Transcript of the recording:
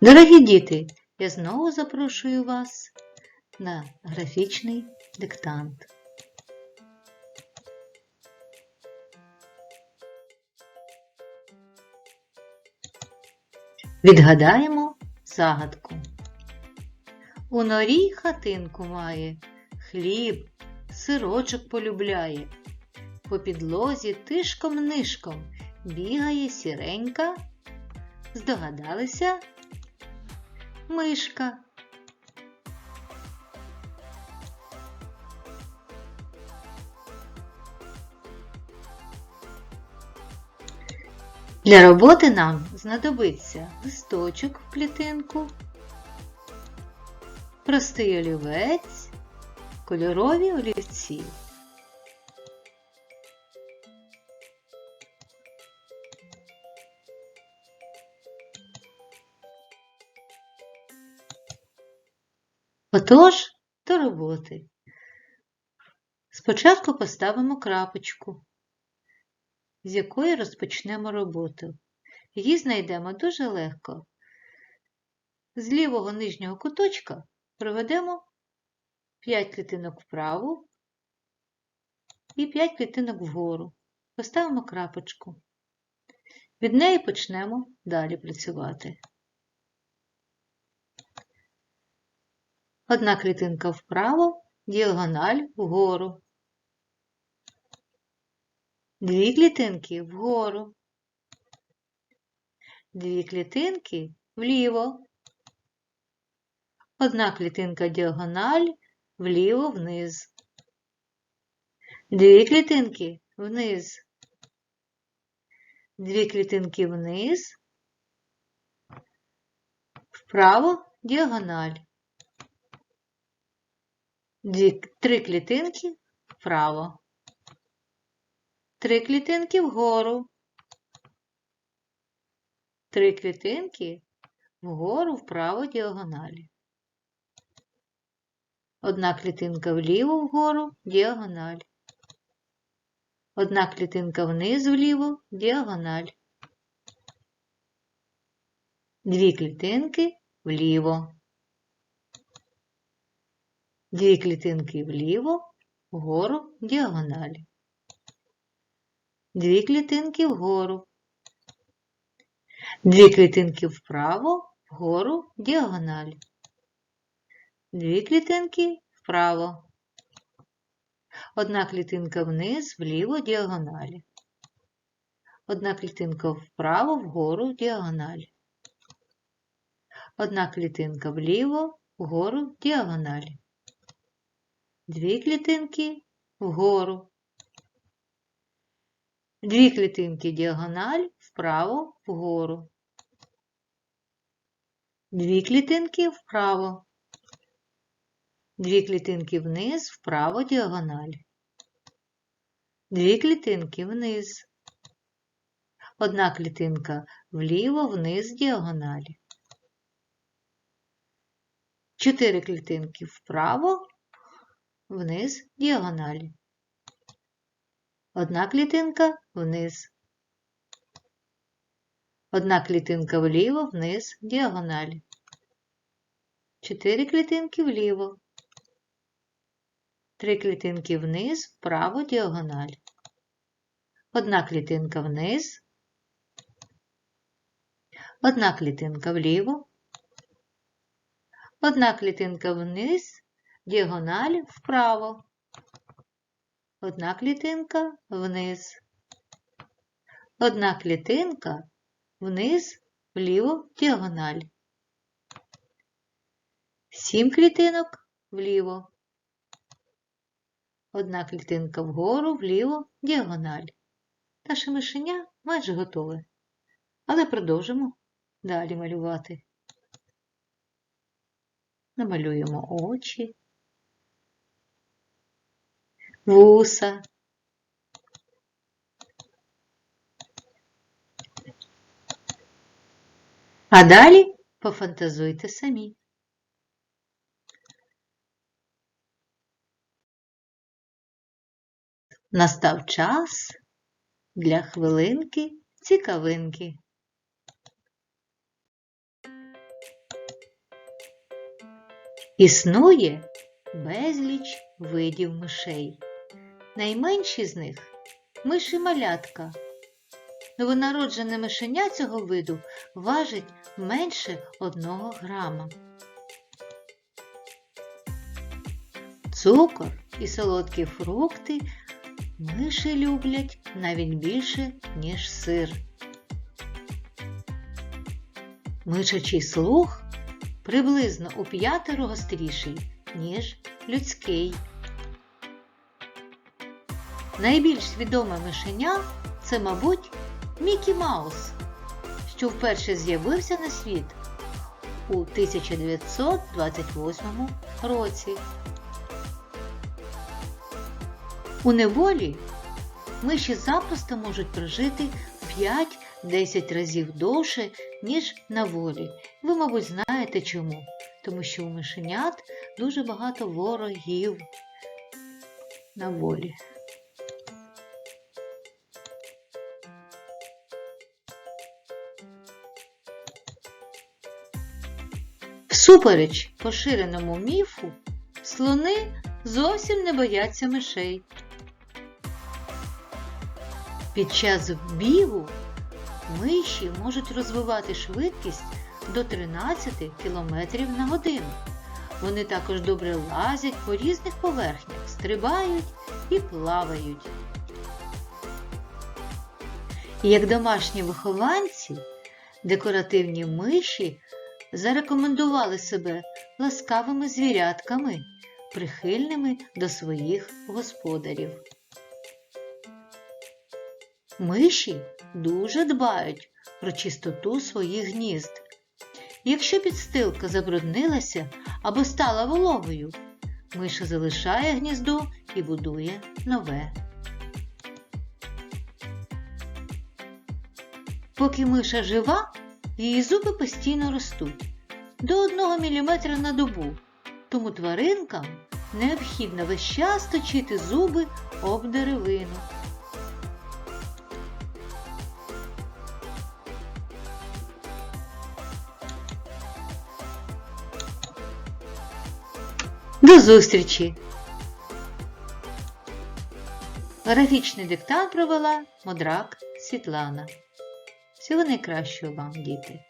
Дорогі діти, я знову запрошую вас на графічний диктант. Відгадаємо загадку. У норі хатинку має, хліб, сирочок полюбляє. По підлозі тишком-нишком бігає сіренька. Здогадалися? Мишка. Для роботи нам знадобиться листочок в клітинку, простий олівець, кольорові олівці. Отож, до роботи. Спочатку поставимо крапочку, з якої розпочнемо роботу. Її знайдемо дуже легко. З лівого нижнього куточка проведемо 5 клітинок вправо і 5 клітинок вгору. Поставимо крапочку. Від неї почнемо далі працювати. Одна клітинка вправо, діагональ вгору. Дві клітинки вгору. Дві клітинки вліво. Одна клітинка діагональ вліво вниз. Дві клітинки вниз. Дві клітинки вниз. Вправо діагональ. Три клітинки вправо. Три клітинки вгору. Три клітинки вгору вправо діагоналі. Одна клітинка вліво вгору діагональ. Одна клітинка вниз вліво діагональ. Дві клітинки вліво. Дві клітинки вліво, вгору, діагоналі. Дві клітинки вгору. Дві клітинки вправо, вгору, діагоналі. Дві клітинки вправо. Одна клітинка вниз, вліво, діагоналі. Одна клітинка вправо, вгору, діагоналі. Одна клітинка вліво, вгору, діагоналі. Дві клітинки вгору. Дві клітинки діагональ вправо, вгору. Дві клітинки вправо. Дві клітинки вниз, вправо, діагональ. Дві клітинки вниз. Одна клітинка вліво, вниз, діагоналі. Чотири клітинки вправо, вниз, діагоналі. Одна клітинка вниз. Одна клітинка вліво, вниз, діагоналі. Чотири клітинки вліво. Три клітинки вниз, вправо, діагональ. Одна клітинка вниз. Одна клітинка вліво. Одна клітинка вниз, діагональ вправо. Одна клітинка вниз. Одна клітинка вниз, вліво, діагональ. Сім клітинок вліво. Одна клітинка вгору, вліво, діагональ. Наше мишеня майже готове. Але продовжимо далі малювати. Намалюємо очі, вуса. А далі пофантазуйте самі. Настав час для хвилинки цікавинки. Існує безліч видів мишей. Найменші з них миші малятка. Новонароджене мишеня цього виду важить менше одного грама. Цукор і солодкі фрукти миші люблять навіть більше, ніж сир. Мишачий слух приблизно у п'ятеро гостріший, ніж людський. Найбільш відоме мишеня це, мабуть, Мікі Маус, що вперше з'явився на світ у 1928 році. У неволі миші запросто можуть прожити 5-10 разів довше, ніж на волі. Ви, мабуть, знаєте чому. Тому що у мишенят дуже багато ворогів на волі. Всупереч поширеному міфу, слони зовсім не бояться мишей. Під час бігу миші можуть розвивати швидкість до 13 км на годину. Вони також добре лазять по різних поверхнях, стрибають і плавають. Як домашні вихованці, декоративні миші зарекомендували себе ласкавими звірятками, прихильними до своїх господарів. Миші дуже дбають про чистоту своїх гнізд. Якщо підстилка забруднилася або стала вологою, миша залишає гніздо і будує нове. Поки миша жива, її зуби постійно ростуть до 1 мм на добу, тому тваринкам необхідно весь час точити зуби об деревину. До зустрічі! Графічний диктант провела Модрак Світлана. Всього найкращого вам, діти!